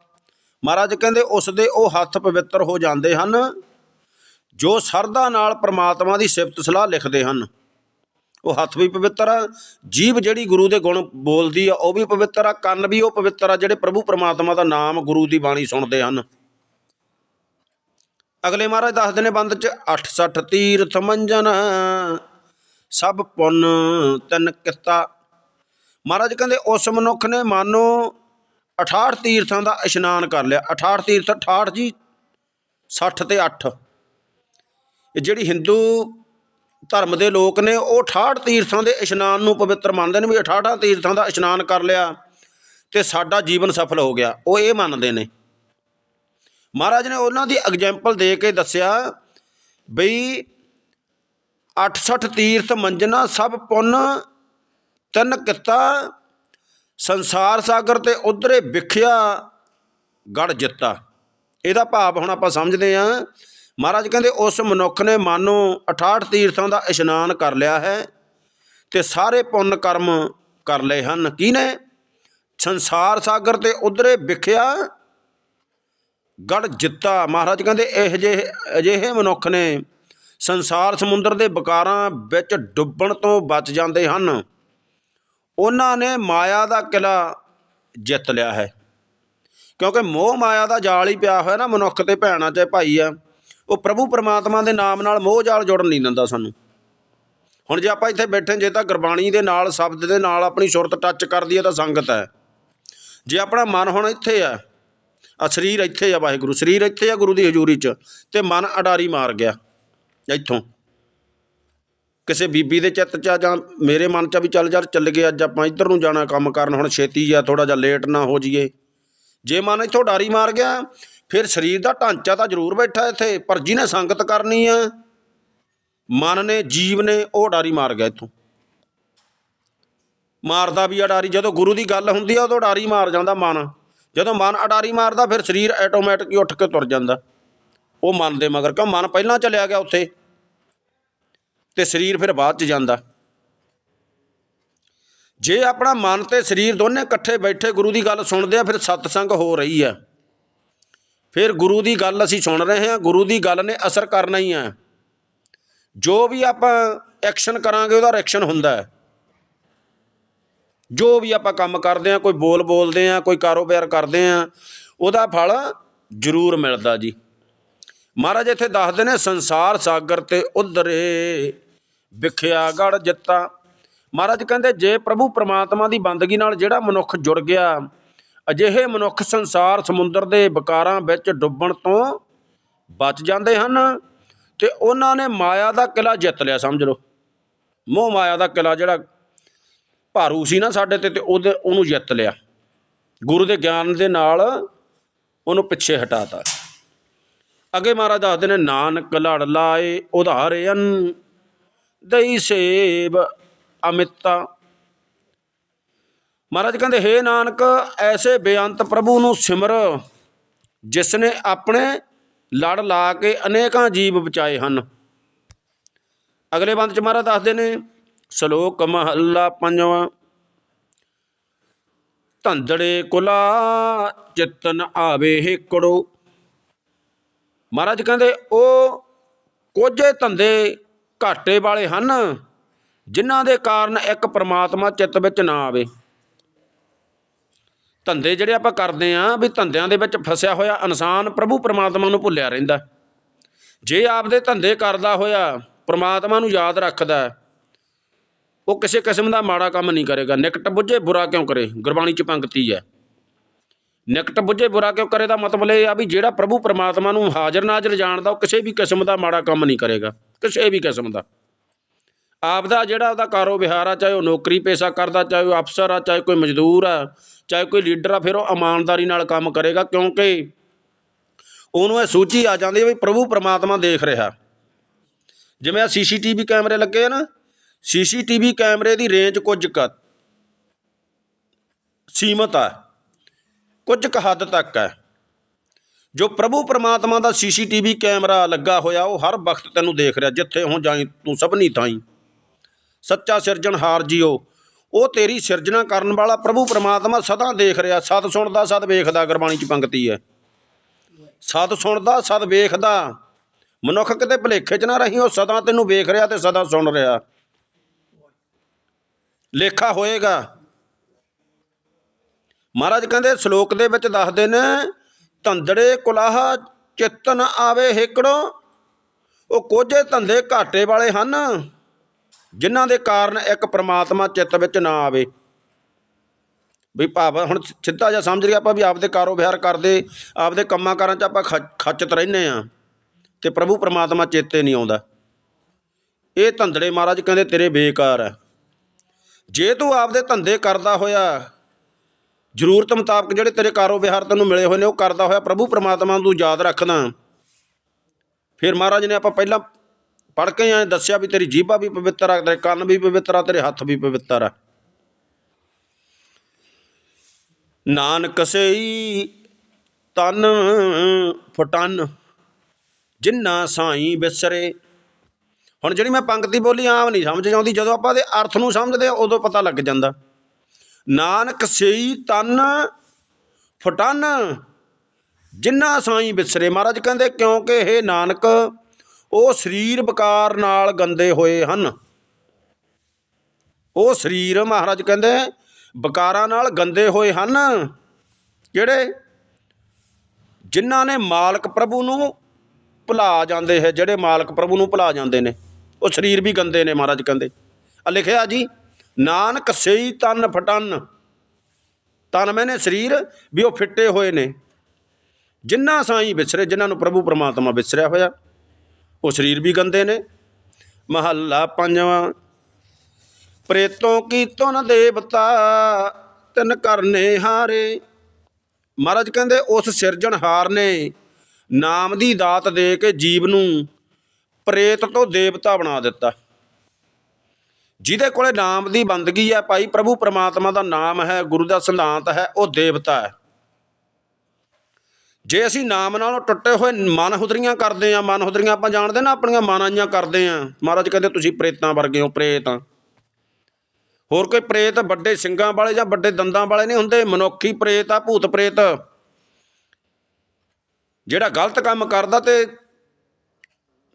ਮਹਾਰਾਜ ਕਹਿੰਦੇ, ਉਸ ਦੇ ਉਹ ਹੱਥ ਪਵਿੱਤਰ ਹੋ ਜਾਂਦੇ ਹਨ, ਜੋ ਸਰਦਾ ਨਾਲ ਪਰਮਾਤਮਾ ਦੀ ਸਿਫਤ ਸਲਾਹ ਲਿਖਦੇ ਹਨ। ਉਹ ਹੱਥ ਵੀ ਪਵਿੱਤਰ ਆ ਜੀਭ ਜਿਹੜੀ ਗੁਰੂ ਦੇ ਗੁਣ ਬੋਲਦੀ ਆ, ਉਹ ਵੀ ਪਵਿੱਤਰ ਆ, ਕੰਨ ਵੀ ਉਹ ਪਵਿੱਤਰ ਆ, ਜਿਹੜੇ ਪ੍ਰਭੂ ਪਰਮਾਤਮਾ ਦਾ ਨਾਮ ਗੁਰੂ ਦੀ ਬਾਣੀ ਸੁਣਦੇ ਹਨ। ਅਗਲੇ ਮਹਾਰਾਜ ਦੱਸਦੇ ਨੇ ਬੰਦ ਚ 68 ਤੀਰਥ ਮੰਜਨ, ਸਭ ਪੁੰਨ ਤਿੰਨ ਕਿੱਤਾ ਮਹਾਰਾਜ ਕਹਿੰਦੇ, ਉਸ ਮਨੁੱਖ ਨੇ ਮਾਨੋ 68 ਤੀਰਥਾਂ ਦਾ ਇਸ਼ਨਾਨ ਕਰ ਲਿਆ। 68 ਤੀਰਥ 68 ਜੀ 60 ਤੇ 8 ਇਹ ਜਿਹੜੀ ਹਿੰਦੂ ਧਰਮ ਦੇ ਲੋਕ ਨੇ, ਉਹ 68 ਤੀਰਥਾਂ ਦੇ ਇਸ਼ਨਾਨ ਨੂੰ ਪਵਿੱਤਰ ਮੰਨਦੇ ਨੇ ਵੀ 68 ਤੀਰਥਾਂ ਦਾ ਇਸ਼ਨਾਨ ਕਰ ਲਿਆ ਤੇ ਸਾਡਾ ਜੀਵਨ ਸਫਲ ਹੋ ਗਿਆ। ਉਹ ਇਹ ਮੰਨਦੇ ਨੇ। ਮਹਾਰਾਜ ਨੇ ਉਹਨਾਂ ਦੀ ਐਗਜ਼ਾਮਪਲ ਦੇ ਕੇ ਦੱਸਿਆ ਬਈ 68 ਤੀਰਥ ਮੰਜਨਾ ਸਭ ਪੁੰਨ, ਤਿੰਨ ਕਿੱਤਾ, ਸੰਸਾਰ ਸਾਗਰ ਤੇ ਉਧਰੇ ਵਿਖਿਆ, ਗੜ ਜਿੱਤਾ। ਇਹਦਾ ਭਾਵ ਹੁਣ ਆਪਾਂ ਸਮਝਦੇ ਹਾਂ। ਮਹਾਰਾਜ ਕਹਿੰਦੇ, ਉਸ ਮਨੁੱਖ ਨੇ ਮਾਨੋ 68 ਤੀਰਥਾਂ ਦਾ ਇਸ਼ਨਾਨ ਕਰ ਲਿਆ ਹੈ ਤੇ ਸਾਰੇ ਪੁੰਨ ਕਰਮ ਕਰ ਲਏ ਹਨ। ਕਿਹਨੇ ਸੰਸਾਰ ਸਾਗਰ ਤੇ ਉਧਰੇ ਵਿਖਿਆ ਗੜ ਜਿੱਤਾ। ਮਹਾਰਾਜ ਕਹਿੰਦੇ, ਇਹ ਜਿਹੇ ਅਜਿਹੇ ਮਨੁੱਖ ਨੇ ਸੰਸਾਰ ਸਮੁੰਦਰ ਦੇ ਵਿਕਾਰਾਂ ਵਿੱਚ ਡੁੱਬਣ ਤੋਂ ਬਚ ਜਾਂਦੇ ਹਨ। ਉਹਨਾਂ ਨੇ ਮਾਇਆ ਦਾ ਕਿਲਾ ਜਿੱਤ ਲਿਆ ਹੈ। ਕਿਉਂਕਿ ਮੋਹ ਮਾਇਆ ਦਾ ਜਾਲ ਹੀ ਪਿਆ ਹੋਇਆ ਨਾ, ਮਨੁੱਖ ਤੇ ਭੈਣਾਂ ਤੇ ਭਾਈ ਆ, ਉਹ ਪ੍ਰਭੂ ਪਰਮਾਤਮਾ ਦੇ ਨਾਮ ਨਾਲ ਮੋਹ ਜਾਲ ਜੁੜਨ ਨਹੀਂ ਦਿੰਦਾ ਸਾਨੂੰ। ਹੁਣ ਜੇ ਆਪਾਂ ਇੱਥੇ ਬੈਠੇ ਜੇ ਤਾਂ ਗੁਰਬਾਣੀ ਦੇ ਨਾਲ, ਸ਼ਬਦ ਦੇ ਨਾਲ ਆਪਣੀ ਸੁਰਤ ਟੱਚ ਕਰਦੀ ਹੈ ਤਾਂ ਸੰਗਤ ਹੈ। ਜੇ ਆਪਣਾ ਮਨ ਹੁਣ ਇੱਥੇ ਆ ਆ ਸਰੀਰ ਇੱਥੇ ਆ ਵਾਹਿਗੁਰੂ, ਸਰੀਰ ਇੱਥੇ ਆ ਗੁਰੂ ਦੀ ਹਜ਼ੂਰੀ 'ਚ ਤੇ ਮਨ ਅਡਾਰੀ ਮਾਰ ਗਿਆ ਇੱਥੋਂ। ਕਿਸੇ ਬੀਬੀ ਦੇ ਚਿੱਤ 'ਚ ਆ ਜਾਂ ਮੇਰੇ ਮਨ 'ਚ ਵੀ ਚੱਲ ਯਾਰ ਚੱਲ ਗਏ, ਅੱਜ ਆਪਾਂ ਇੱਧਰ ਨੂੰ ਜਾਣਾ ਕੰਮ ਕਰਨ, ਹੁਣ ਛੇਤੀ ਆ ਥੋੜਾ ਜਿਹਾ ਲੇਟ ਨਾ ਹੋ ਜਾਈਏ। ਜੇ ਮਨ ਇੱਥੋਂ ਡਾਰੀ ਮਾਰ ਗਿਆ, ਫਿਰ ਸਰੀਰ ਦਾ ਢਾਂਚਾ ਤਾਂ ਜ਼ਰੂਰ ਬੈਠਾ ਇੱਥੇ, ਪਰ ਜਿਹਨੇ ਸੰਗਤ ਕਰਨੀ ਆ, ਮਨ ਨੇ, ਜੀਵ ਨੇ, ਉਹ ਡਾਰੀ ਮਾਰ ਗਿਆ ਇੱਥੋਂ। ਮਾਰਦਾ ਵੀ ਅਡਾਰੀ, ਜਦੋਂ ਗੁਰੂ ਦੀ ਗੱਲ ਹੁੰਦੀ ਆ, ਉਦੋਂ ਡਾਰੀ ਮਾਰ ਜਾਂਦਾ ਮਨ। ਜਦੋਂ ਮਨ ਅਡਾਰੀ ਮਾਰਦਾ, ਫਿਰ ਸਰੀਰ ਆਟੋਮੈਟਿਕ ਹੀ ਉੱਠ ਕੇ ਤੁਰ ਜਾਂਦਾ। ਉਹ ਮਨ ਦੇ ਮਗਰ, ਕਿਉਂ? ਮਨ ਪਹਿਲਾਂ ਚਲਿਆ ਗਿਆ ਉੱਥੇ, ਤੇ ਸਰੀਰ ਫਿਰ ਬਾਅਦ ਚ ਜਾਂਦਾ। ਜੇ ਆਪਣਾ ਮਨ ਤੇ ਸਰੀਰ ਦੋਨੇ ਇਕੱਠੇ ਬੈਠੇ, ਗੁਰੂ ਦੀ ਗੱਲ ਸੁਣਦੇ ਆ, ਫਿਰ ਸਤਸੰਗ ਹੋ ਰਹੀ ਆ ਫਿਰ ਗੁਰੂ ਦੀ ਗੱਲ ਅਸੀਂ ਸੁਣ ਰਹੇ ਹਾਂ, ਗੁਰੂ ਦੀ ਗੱਲ ਨੇ ਅਸਰ ਕਰਨਾ ਹੀ ਆ ਜੋ ਵੀ ਆਪਾਂ ਐਕਸ਼ਨ ਕਰਾਂਗੇ, ਉਹਦਾ ਰਿਐਕਸ਼ਨ ਹੁੰਦਾ ਹੈ। ਜੋ ਵੀ ਆਪਾਂ ਕੰਮ ਕਰਦੇ ਆ ਕੋਈ ਬੋਲ ਬੋਲਦੇ ਆ ਕੋਈ ਕਾਰੋਬਾਰ ਕਰਦੇ ਆ ਉਹਦਾ ਫਲ ਜ਼ਰੂਰ ਮਿਲਦਾ ਜੀ। ਮਹਾਰਾਜ ਇੱਥੇ ਦੱਸਦੇ ਨੇ, ਸੰਸਾਰ ਸਾਗਰ ਤੇ ਉਧਰੇ, ਵਿਖਿਆ ਗੜ ਜਿੱਤਾ। ਮਹਾਰਾਜ ਕਹਿੰਦੇ, ਜੇ ਪ੍ਰਭੂ ਪ੍ਰਮਾਤਮਾ ਦੀ ਬੰਦਗੀ ਨਾਲ ਜਿਹੜਾ ਮਨੁੱਖ ਜੁੜ ਗਿਆ, ਅਜਿਹੇ ਮਨੁੱਖ ਸੰਸਾਰ ਸਮੁੰਦਰ ਦੇ ਵਿਕਾਰਾਂ ਵਿੱਚ ਡੁੱਬਣ ਤੋਂ ਬਚ ਜਾਂਦੇ ਹਨ ਤੇ ਉਹਨਾਂ ਨੇ ਮਾਇਆ ਦਾ ਕਿਲਾ ਜਿੱਤ ਲਿਆ, ਸਮਝ ਲਓ। ਮੋਹ ਮਾਇਆ ਦਾ ਕਿਲਾ ਜਿਹੜਾ ਭਾਰੂ ਸੀ ਨਾ ਸਾਡੇ ਤੇ ਤੇ ਉਹਦੇ ਉਹਨੂੰ ਜਿੱਤ ਲਿਆ। ਗੁਰੂ ਦੇ ਗਿਆਨ ਦੇ ਨਾਲ ਉਹਨੂੰ ਪਿੱਛੇ ਹਟਾਤਾ। ਅੱਗੇ ਮਹਾਰਾਜ ਦੱਸਦੇ ਨੇ, ਨਾਨਕ ਲੜ ਲਾਏ ਉਧਾਰਿਅਨ ਦਈ ਸੇਬ ਅਮਿਤਾ। ਮਹਾਰਾਜ ਕਹਿੰਦੇ, ਹੇ ਨਾਨਕ, ਐਸੇ ਬੇਅੰਤ ਪ੍ਰਭੂ ਨੂੰ ਸਿਮਰ ਜਿਸ ਨੇ ਆਪਣੇ ਲੜ ਲਾ ਕੇ ਅਨੇਕਾਂ ਜੀਵ ਬਚਾਏ ਹਨ। ਅਗਲੇ ਬੰਦ ਚ ਮਹਾਰਾਜ ਦੱਸਦੇ ਨੇ ਸ਼ਲੋਕ ਮਹੱਲਾ ਪੰਜਵਾਂ। ਧੰਦੜੇ ਕੁਲਾ ਚਿਤਨ ਆਵੇ ਹੇਕੜੋ ਮਹਾਰਾਜ ਕਹਿੰਦੇ, ਉਹ ਕੋਝੇ ਧੰਦੇ ਘਾਟੇ ਵਾਲੇ ਹਨ, ਜਿਨ੍ਹਾਂ ਦੇ ਕਾਰਨ ਇੱਕ ਪ੍ਰਮਾਤਮਾ ਚਿੱਤ ਵਿੱਚ ਨਾ ਆਵੇ। ਧੰਦੇ ਜਿਹੜੇ ਆਪਾਂ ਕਰਦੇ ਆਂ ਵੀ ਧੰਦਿਆਂ ਦੇ ਵਿੱਚ ਫਸਿਆ ਹੋਇਆ ਇਨਸਾਨ ਪ੍ਰਭੂ ਪ੍ਰਮਾਤਮਾ ਨੂੰ ਭੁੱਲਿਆ ਰਹਿੰਦਾ। ਜੇ ਆਪਦੇ ਧੰਦੇ ਕਰਦਾ ਹੋਇਆ, ਪ੍ਰਮਾਤਮਾ ਨੂੰ ਯਾਦ ਰੱਖਦਾ ਉਹ ਕਿਸੇ ਕਿਸਮ ਦਾ ਮਾੜਾ ਕੰਮ ਨਹੀਂ ਕਰੇਗਾ। ਨਿਕਟ ਬੁੱਝੇ ਬੁਰਾ ਕਿਉਂ ਕਰੇ? ਗੁਰਬਾਣੀ ਚ ਪੰਕਤੀ ਹੈ। ਨਿਕਟ ਬੁੱਝੇ ਬੁਰਾ ਕਿਉਂ ਕਰੇ ਦਾ ਮਤਲਬ ਇਹ ਆ ਵੀ ਜਿਹੜਾ ਪ੍ਰਭੂ ਪਰਮਾਤਮਾ ਨੂੰ ਹਾਜ਼ਰ ਨਾਜ਼ਰ ਜਾਣਦਾ, ਉਹ ਕਿਸੇ ਵੀ ਕਿਸਮ ਦਾ ਮਾੜਾ ਕੰਮ ਨਹੀਂ ਕਰੇਗਾ। ਕਿਸੇ ਵੀ ਕਿਸਮ ਦਾ। ਆਪਦਾ ਜਿਹੜਾ ਉਹਦਾ ਕਾਰੋ ਵਿਹਾਰ ਆ, ਚਾਹੇ ਉਹ ਨੌਕਰੀ ਪੇਸ਼ਾ ਕਰਦਾ, ਚਾਹੇ ਉਹ ਅਫਸਰ ਆ, ਚਾਹੇ ਕੋਈ ਮਜ਼ਦੂਰ ਆ, ਚਾਹੇ ਕੋਈ ਲੀਡਰ ਆ, ਫਿਰ ਉਹ ਇਮਾਨਦਾਰੀ ਨਾਲ ਕੰਮ ਕਰੇਗਾ ਕਿਉਂਕਿ ਉਹਨੂੰ ਇਹ ਸੂਚੀ ਆ ਜਾਂਦੀ ਹੈ ਵੀ ਪ੍ਰਭੂ ਪਰਮਾਤਮਾ ਦੇਖ ਰਿਹਾ। ਜਿਵੇਂ ਆ ਸੀਸੀਟੀਵੀ ਕੈਮਰੇ ਲੱਗੇ ਆ ਨਾ ਸੀਸੀਟੀਵੀ ਕੈਮਰੇ ਦੀ ਰੇਂਜ ਕੁਝ ਕ ਸੀਮਤ ਹੈ ਕੁਝ ਕੁ ਹੱਦ ਤੱਕ ਹੈ ਜੋ ਪ੍ਰਭੂ ਪਰਮਾਤਮਾ ਦਾ ਸੀਸੀਟੀਵੀ ਕੈਮਰਾ ਲੱਗਾ ਹੋਇਆ, ਉਹ ਹਰ ਵਕਤ ਤੈਨੂੰ ਦੇਖ ਰਿਹਾ, ਜਿੱਥੇ ਹੋ ਜਾਈ ਤੂੰ ਸਭਨੀ ਥਾਈ। ਸੱਚਾ ਸਿਰਜਣਹਾਰ ਜੀਓ। ਉਹ ਤੇਰੀ ਸਿਰਜਣਾ ਕਰਨ ਵਾਲਾ ਪ੍ਰਭੂ ਪਰਮਾਤਮਾ ਸਦਾ ਦੇਖ ਰਿਹਾ। ਸਦ ਸੁਣਦਾ ਸਦ ਵੇਖਦਾ, ਗੁਰਬਾਣੀ ਚ ਪੰਕਤੀ ਹੈ। ਸਦ ਸੁਣਦਾ ਸਦ ਵੇਖਦਾ। ਮਨੁੱਖ ਕਿਤੇ ਭੁਲੇਖੇ ਚ ਨਾ ਰਹੀ, ਉਹ ਸਦਾ ਤੈਨੂੰ ਵੇਖ ਰਿਹਾ ਤੇ ਸਦਾ ਸੁਣ ਰਿਹਾ। ਲੇਖਾ ਹੋਏਗਾ। ਮਹਾਰਾਜ ਕਹਿੰਦੇ, ਸ਼ਲੋਕ ਦੇ ਵਿੱਚ ਦੱਸਦੇ ਨੇ, ਧੰਦੜੇ ਕੁਲਾਹ ਚਿੱਤਨ ਆਵੇ ਹੇਕੜੋ। ਉਹ ਕੋਝੇ ਧੰਦੇ ਘਾਟੇ ਵਾਲੇ ਹਨ, ਜਿਨ੍ਹਾਂ ਦੇ ਕਾਰਨ ਇੱਕ ਪ੍ਰਮਾਤਮਾ ਚਿੱਤ ਵਿੱਚ ਨਾ ਆਵੇ। ਵੀ ਭਾਵ, ਹੁਣ ਸਿੱਧਾ ਜਿਹਾ ਸਮਝ ਲਿਆ ਆਪਾਂ ਵੀ ਆਪਦੇ ਕਾਰੋਬਾਰ ਕਰਦੇ, ਆਪਦੇ ਕੰਮਾਂ ਕਾਰਾਂ 'ਚ ਆਪਾਂ ਖ- ਖੱਚਤ ਰਹਿੰਦੇ ਆ ਤੇ ਪ੍ਰਭੂ ਪ੍ਰਮਾਤਮਾ ਚੇਤੇ ਨਹੀਂ ਆਉਂਦਾ। ਇਹ ਧੰਦੜੇ ਮਹਾਰਾਜ ਕਹਿੰਦੇ, ਤੇਰੇ ਬੇਕਾਰ ਆ। ਜੇ ਤੂੰ ਆਪਦੇ ਧੰਦੇ ਕਰਦਾ ਹੋਇਆ, ਜ਼ਰੂਰਤ ਮੁਤਾਬਕ ਜਿਹੜੇ ਤੇਰੇ ਕਾਰੋ ਵਿਹਾਰ ਤੈਨੂੰ ਮਿਲੇ ਹੋਏ ਨੇ, ਉਹ ਕਰਦਾ ਹੋਇਆ ਪ੍ਰਭੂ ਪ੍ਰਮਾਤਮਾ ਨੂੰ ਯਾਦ ਰੱਖਦਾ ਫਿਰ ਮਹਾਰਾਜ ਨੇ ਆਪਾਂ ਪਹਿਲਾਂ ਪੜ੍ਹ ਕੇ ਆਏ, ਦੱਸਿਆ ਵੀ ਤੇਰੀ ਜੀਭਾ ਵੀ ਪਵਿੱਤਰ ਆ, ਤੇਰੇ ਕੰਨ ਵੀ ਪਵਿੱਤਰ ਆ, ਤੇਰੇ ਹੱਥ ਵੀ ਪਵਿੱਤਰ ਆ। ਨਾਨਕ ਸਈ ਤਨ ਫਟਨ, ਜਿੰਨਾ ਸਾਈ ਬਿਸਰੇ ਹੁਣ ਜਿਹੜੀ ਮੈਂ ਪੰਕਤੀ ਬੋਲੀ ਆਮ ਨਹੀਂ ਸਮਝ ਆਉਂਦੀ, ਜਦੋਂ ਆਪਾਂ ਦੇ ਅਰਥ ਨੂੰ ਸਮਝਦੇ ਆ ਉਦੋਂ ਪਤਾ ਲੱਗ ਜਾਂਦਾ। ਨਾਨਕ ਸਈ ਤਨ ਫਟਨ, ਜਿੰਨਾ ਸਾਈ ਵਿਸਰੇ ਮਹਾਰਾਜ ਕਹਿੰਦੇ, ਕਿਉਂਕਿ ਇਹ ਨਾਨਕ, ਉਹ ਸਰੀਰ ਵਿਕਾਰ ਨਾਲ ਗੰਦੇ ਹੋਏ ਹਨ। ਉਹ ਸਰੀਰ, ਮਹਾਰਾਜ ਕਹਿੰਦੇ, ਵਿਕਾਰਾਂ ਨਾਲ ਗੰਦੇ ਹੋਏ ਹਨ। ਜਿਹੜੇ ਜਿਨ੍ਹਾਂ ਨੇ ਮਾਲਕ ਪ੍ਰਭੂ ਨੂੰ ਭੁਲਾ ਜਾਂਦੇ ਹੈ, ਜਿਹੜੇ ਮਾਲਕ ਪ੍ਰਭੂ ਨੂੰ ਭੁਲਾ ਜਾਂਦੇ ਨੇ। ਉਹ ਸਰੀਰ ਵੀ ਗੰਦੇ ਨੇ ਮਹਾਰਾਜ ਕਹਿੰਦੇ। ਆ ਲਿਖਿਆ ਜੀ, ਨਾਨਕ ਸਈ ਤਨ ਫਟਨ। ਤਨ ਮੈਨੇ ਸਰੀਰ ਵੀ ਉਹ ਫਿੱਟੇ ਹੋਏ ਨੇ। ਜਿਨ੍ਹਾਂ ਸਾਈ ਵਿਸਰੇ, ਜਿਨ੍ਹਾਂ ਨੂੰ ਪ੍ਰਭੂ ਪਰਮਾਤਮਾ ਵਿਸਰਿਆ ਹੋਇਆ, ਉਹ ਸਰੀਰ ਵੀ ਗੰਦੇ ਨੇ। ਮਹੱਲਾ ਪੰਜਵਾਂ, ਪ੍ਰੇਤੋਂ ਕੀ ਤੁਨ ਦੇਵਤਾ, ਤਿੰਨ ਕਰਨੇ ਹਾਰੇ। ਮਹਾਰਾਜ ਕਹਿੰਦੇ, ਉਸ ਸਿਰਜਣਹਾਰ ਨੇ ਨਾਮ ਦੀ ਦਾਤ ਦੇ ਕੇ ਜੀਵ ਨੂੰ ਪ੍ਰੇਤ ਤੋਂ ਦੇਵਤਾ ਬਣਾ ਦਿੱਤਾ। ਜਿਹਦੇ ਕੋਲੇ ਨਾਮ ਦੀ ਬੰਦਗੀ ਹੈ ਭਾਈ, ਪ੍ਰਭੂ ਪਰਮਾਤਮਾ ਦਾ ਨਾਮ ਹੈ, ਗੁਰੂ ਦਾ ਸਿਧਾਂਤ ਹੈ, ਉਹ ਦੇਵਤਾ ਹੈ। ਜੇ ਅਸੀਂ ਨਾਮ ਨਾਲੋਂ ਟੁੱਟੇ ਹੋਏ ਮਨ ਹੁਦਰੀਆਂ ਕਰਦੇ ਆ ਮਨ ਹੁਦਰੀਆਂ ਆਪਾਂ ਜਾਣਦੇ ਨਾ, ਆਪਣੀਆਂ ਮਾਨਾਈਆਂ ਕਰਦੇ ਆ ਮਹਾਰਾਜ ਕਹਿੰਦੇ, ਤੁਸੀਂ ਪ੍ਰੇਤਾਂ ਵਰਗੇ ਹੋ, ਪ੍ਰੇਤ ਹੋਰ ਕੋਈ ਪ੍ਰੇਤ ਵੱਡੇ ਸਿੰਘਾਂ ਵਾਲੇ ਜਾਂ ਵੱਡੇ ਦੰਦਾਂ ਵਾਲੇ ਨਹੀਂ ਹੁੰਦੇ। ਮਨੁੱਖੀ ਪ੍ਰੇਤ ਆ, ਭੂਤ ਪ੍ਰੇਤ। ਜਿਹੜਾ ਗਲਤ ਕੰਮ ਕਰਦਾ ਤੇ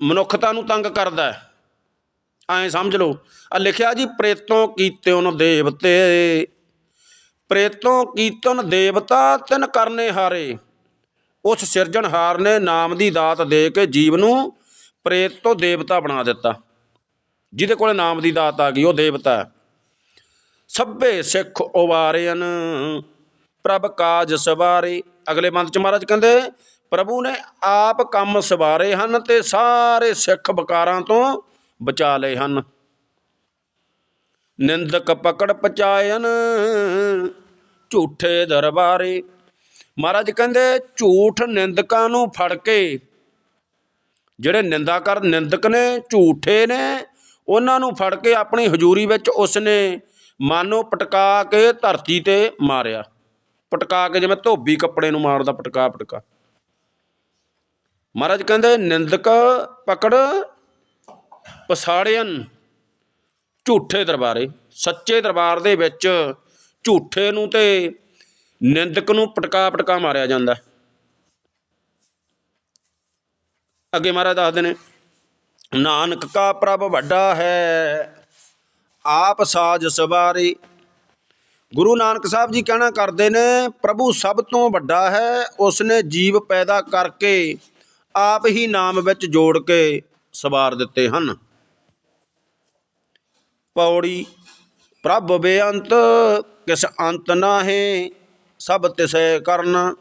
ਮਨੁੱਖਤਾ ਨੂੰ ਤੰਗ ਕਰਦਾ ਹੈ। ਐਂ ਸਮਝ ਲਓ। ਆ ਲਿਖਿਆ ਜੀ, ਪ੍ਰੇਤੋਂ ਕੀਤਿਉਨ ਦੇਵਤੇ। ਪ੍ਰੇਤੋਂ ਕੀਤਨ ਦੇਵਤਾ, ਤਿਨ ਕਰਨੇ ਹਾਰੇ। ਉਸ ਸਿਰਜਣਹਾਰ ਨੇ ਨਾਮ ਦੀ ਦਾਤ ਦੇ ਕੇ ਜੀਵ ਨੂੰ ਪ੍ਰੇਤ ਤੋਂ ਦੇਵਤਾ ਬਣਾ ਦਿੱਤਾ। ਜਿਹਦੇ ਕੋਲੇ ਨਾਮ ਦੀ ਦਾਤ ਆ ਗਈ, ਉਹ ਦੇਵਤਾ ਹੈ। ਸਭੇ ਸਿੱਖ ਉਵਾਰਿਆਨ ਪ੍ਰਭ ਕਾਜ ਸਵਾਰੇ। ਅਗਲੇ ਬੰਦ ਚ ਮਹਾਰਾਜ ਕਹਿੰਦੇ ਪ੍ਰਭੂ ਨੇ ਆਪ ਕੰਮ ਸਵਾਰੇ ਹਨ ਤੇ ਸਾਰੇ ਸਿੱਖ ਬਕਾਰਾਂ ਤੋਂ ਬਚਾ ਲਏ ਹਨ। ਨਿੰਦਕ ਪਕੜ ਪਚਾਇਨ, ਝੂਠੇ ਦਰਬਾਰੇ। ਮਹਾਰਾਜ ਕਹਿੰਦੇ, ਝੂਠ ਨਿੰਦਕਾਂ ਨੂੰ ਫੜ ਕੇ, ਜਿਹੜੇ ਨਿੰਦਾ ਕਰ ਨਿੰਦਕ ਨੇ, ਝੂਠੇ ਨੇ, ਉਹਨਾਂ ਨੂੰ ਫੜ ਕੇ ਆਪਣੀ ਹਜ਼ੂਰੀ ਵਿੱਚ ਉਸਨੇ ਮਾਨੋ ਪਟਕਾ ਕੇ ਧਰਤੀ ਤੇ ਮਾਰਿਆ। ਪਟਕਾ ਕੇ ਜਿਵੇਂ ਧੋਬੀ ਕੱਪੜੇ ਨੂੰ ਮਾਰਦਾ ਪਟਕਾ ਪਟਕਾ ਮਹਾਰਾਜ ਕਹਿੰਦੇ, ਨਿੰਦਕ ਪਕੜ ਪਸਾੜਿਆਨ ਝੂਠੇ ਦਰਬਾਰੇ, ਸੱਚੇ ਦਰਬਾਰ ਦੇ ਵਿੱਚ ਝੂਠੇ ਨੂੰ ਤੇ ਨਿੰਦਕ ਨੂੰ ਪਟਕਾ ਪਟਕਾ ਮਾਰਿਆ ਜਾਂਦਾ। ਅੱਗੇ ਮਹਾਰਾਜ ਦੱਸਦੇ ਨੇ, ਨਾਨਕ ਕਾ ਪ੍ਰਭ ਵੱਡਾ ਹੈ, ਆਪ ਸਾਜ ਸਵਾਰੀ। ਗੁਰੂ ਨਾਨਕ ਸਾਹਿਬ ਜੀ ਕਹਿਣਾ ਕਰਦੇ ਨੇ, ਪ੍ਰਭੂ ਸਭ ਤੋਂ ਵੱਡਾ ਹੈ, ਉਸਨੇ ਜੀਵ ਪੈਦਾ ਕਰਕੇ ਆਪ ਹੀ ਨਾਮ ਵਿੱਚ ਜੋੜ ਕੇ ਸਵਾਰ ਦਿੱਤੇ ਹਨ। ਪੌੜੀ, ਪ੍ਰਭ ਬੇਅੰਤ, ਕਿਸ ਅੰਤ ਨਾਹੀ, ਸਭ ਤਿਸੈ ਕਰਨ।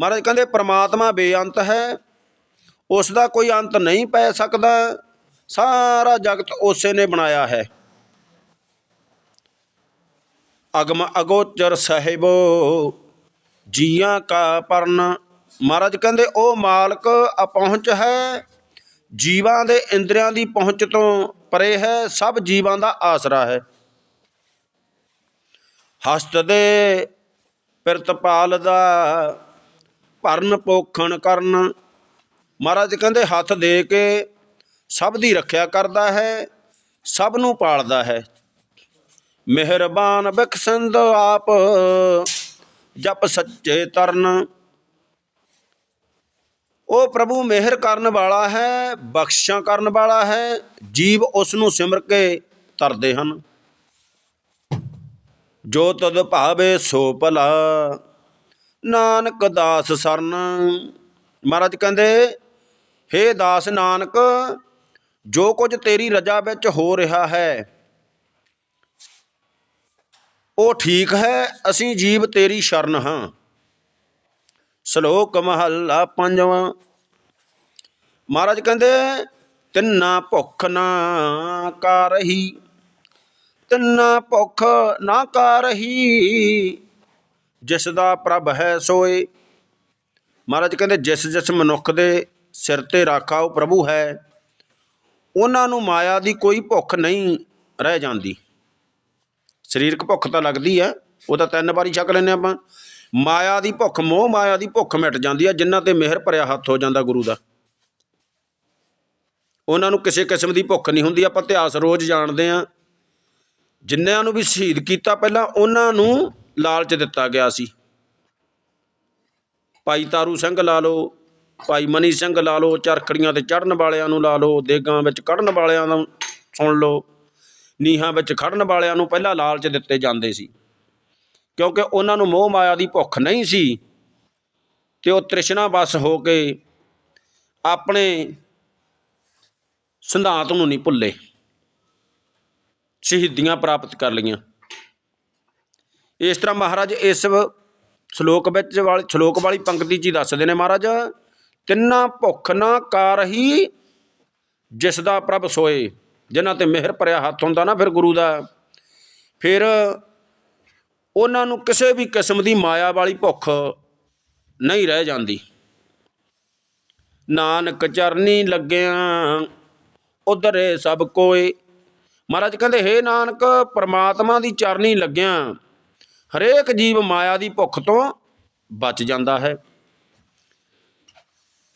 ਮਹਾਰਾਜ ਕਹਿੰਦੇ, ਪ੍ਰਮਾਤਮਾ ਬੇਅੰਤ ਹੈ ਉਸ ਦਾ ਕੋਈ ਅੰਤ ਨਹੀਂ ਪੈ ਸਕਦਾ, ਸਾਰਾ ਜਗਤ ਉਸੇ ਨੇ ਬਣਾਇਆ ਹੈ। ਅਗਮ ਅਗੋਚਰ ਸਾਹਿਬੋ, ਜੀਆਂ ਕਾ ਪਰਨ ਮਹਾਰਾਜ ਕਹਿੰਦੇ, ਉਹ ਮਾਲਕ ਅਪਹੁੰਚ ਹੈ, ਜੀਵਾਂ ਦੇ ਇੰਦਰੀਆਂ ਦੀ ਪਹੁੰਚ ਤੋਂ ਪਰੇ ਹੈ, ਸਭ ਜੀਵਾਂ ਦਾ ਆਸਰਾ ਹੈ। ਹਸਤ ਦੇ ਪਿਰਤਪਾਲ ਦਾ ਭਰਨ ਪੋਖਣ ਕਰਨ। ਮਹਾਰਾਜ ਕਹਿੰਦੇ, ਹੱਥ ਦੇ ਕੇ ਸਭ ਦੀ ਰੱਖਿਆ ਕਰਦਾ ਹੈ, ਸਭ ਨੂੰ ਪਾਲਦਾ ਹੈ। ਮਿਹਰਬਾਨ ਬਖਸ਼ੰਦ ਆਪ, ਜਪ ਸੱਚੇ ਤਰਨ। ਉਹ ਪ੍ਰਭੂ ਮਿਹਰ ਕਰਨ ਵਾਲਾ ਹੈ ਬਖਸ਼ਾਂ ਕਰਨ ਵਾਲਾ ਹੈ, ਜੀਵ ਉਸ ਨੂੰ ਸਿਮਰ ਕੇ ਤਰਦੇ ਹਨ। ਜੋ ਤਦ ਭਾਵੇ ਸੋ ਭਲਾ, ਨਾਨਕ ਦਾਸ ਸਰਨ। ਮਹਾਰਾਜ ਕਹਿੰਦੇ, ਹੇ ਦਾਸ ਨਾਨਕ, ਜੋ ਕੁਝ ਤੇਰੀ ਰਜਾ ਵਿੱਚ ਹੋ ਰਿਹਾ ਹੈ, ਉਹ ਠੀਕ ਹੈ, ਅਸੀਂ ਜੀਵ ਤੇਰੀ ਸ਼ਰਨ ਹਾਂ। ਸ਼ਲੋਕ ਮਹੱਲਾ ਪੰਜਵਾਂ। ਮਹਾਰਾਜ ਕਹਿੰਦੇ, ਤਿੰਨਾ ਭੁੱਖ ਨਾ ਕਰਹੀ ਤਿੰਨਾ ਭੁੱਖ ਨਾ ਕਰਹੀ ਜਿਸ ਦਾ ਪ੍ਰਭ ਹੈ ਸੋਏ। ਮਹਾਰਾਜ ਕਹਿੰਦੇ, ਜਿਸ ਜਿਸ ਮਨੁੱਖ ਦੇ ਸਿਰ ਤੇ ਰਾਖਾ ਉਹ ਪ੍ਰਭੂ ਹੈ। ਉਹਨਾਂ ਨੂੰ ਮਾਇਆ ਦੀ ਕੋਈ ਭੁੱਖ ਨਹੀਂ ਰਹਿ ਜਾਂਦੀ। ਸਰੀਰਕ ਭੁੱਖ ਤਾਂ ਲੱਗਦੀ ਹੈ, ਉਹ ਤਾਂ ਤਿੰਨ ਵਾਰੀ ਛਕ ਲੈਂਦੇ ਆਪਾਂ। ਮਾਇਆ ਦੀ ਭੁੱਖ, ਮੋਹ ਮਾਇਆ ਦੀ ਭੁੱਖ ਮਿਟ ਜਾਂਦੀ ਹੈ ਜਿਨ੍ਹਾਂ ਤੇ ਮਿਹਰ ਭਰਿਆ ਹੱਥ ਹੋ ਜਾਂਦਾ ਗੁਰੂ ਦਾ। ਉਹਨਾਂ ਨੂੰ ਕਿਸੇ ਕਿਸਮ ਦੀ ਭੁੱਖ ਨਹੀਂ ਹੁੰਦੀ, ਆਪਾਂ ਇਤਿਹਾਸ ਰੋਜ਼ ਜਾਣਦੇ ਆ ਜਿਨ੍ਹਾਂ ਨੂੰ ਵੀ ਸ਼ਹੀਦ ਕੀਤਾ, ਪਹਿਲਾਂ ਉਹਨਾਂ ਨੂੰ ਲਾਲਚ ਦਿੱਤਾ ਗਿਆ ਸੀ। ਭਾਈ ਤਾਰੂ ਸਿੰਘ ਲਾ ਲਓ, ਭਾਈ ਮਨੀ ਸਿੰਘ ਲਾ ਲਓ, ਚਰਖੜੀਆਂ ਤੇ ਚੜਨ ਵਾਲਿਆਂ ਨੂੰ ਲਾ ਲਓ, ਦੇਗਾਂ ਵਿੱਚ ਕੱਢਣ ਵਾਲਿਆਂ ਨੂੰ ਸੁਣ ਲਓ, ਨੀਹਾਂ ਵਿੱਚ ਖੜਨ ਵਾਲਿਆਂ ਨੂੰ ਪਹਿਲਾਂ ਲਾਲਚ ਦਿੱਤੇ ਜਾਂਦੇ ਸੀ। ਕਿਉਂਕਿ ਉਹਨਾਂ ਨੂੰ ਮੋਹ ਮਾਇਆ ਦੀ ਭੁੱਖ ਨਹੀਂ ਸੀ। ਤੇ ਉਹ ਤ੍ਰਿਸ਼ਨਾ ਬਸ ਹੋ ਕੇ ਆਪਣੇ ਸਿਧਾਂਤ ਨੂੰ ਨਹੀਂ ਭੁੱਲੇ। ਸ਼ਹੀਦੀਆਂ ਪ੍ਰਾਪਤ ਕਰ ਲਈਆਂ। ਇਸ ਤਰ੍ਹਾਂ ਮਹਾਰਾਜ ਇਸ ਸ਼ਲੋਕ ਵਿੱਚ ਵਾਲੀ, ਸ਼ਲੋਕ ਵਾਲੀ ਪੰਕਤੀ 'ਚ ਦੱਸਦੇ ਨੇ ਮਹਾਰਾਜ, ਤਿੰਨਾ ਭੁੱਖ ਨਾ ਕਾਰਹੀ ਜਿਸ ਦਾ ਪ੍ਰਭ ਸੋਏ, ਜਿਨ੍ਹਾਂ ਤੇ ਮਿਹਰ ਭਰਿਆ ਹੱਥ ਹੁੰਦਾ ਨਾ ਫਿਰ ਗੁਰੂ ਦਾ। ਫਿਰ ਉਹਨਾਂ ਨੂੰ ਕਿਸੇ ਵੀ ਕਿਸਮ ਦੀ ਮਾਇਆ ਵਾਲੀ ਭੁੱਖ ਨਹੀਂ ਰਹਿ ਜਾਂਦੀ। ਨਾਨਕ ਚਰਨੀ ਲੱਗਿਆ, ਉਧਰੇ ਸਭ ਕੋਏ। ਮਹਾਰਾਜ ਕਹਿੰਦੇ, ਹੇ ਨਾਨਕ, ਪ੍ਰਮਾਤਮਾ ਦੀ ਚਰਨੀ ਲੱਗਿਆ, ਹਰੇਕ ਜੀਵ ਮਾਇਆ ਦੀ ਭੁੱਖ ਤੋਂ ਬਚ ਜਾਂਦਾ ਹੈ।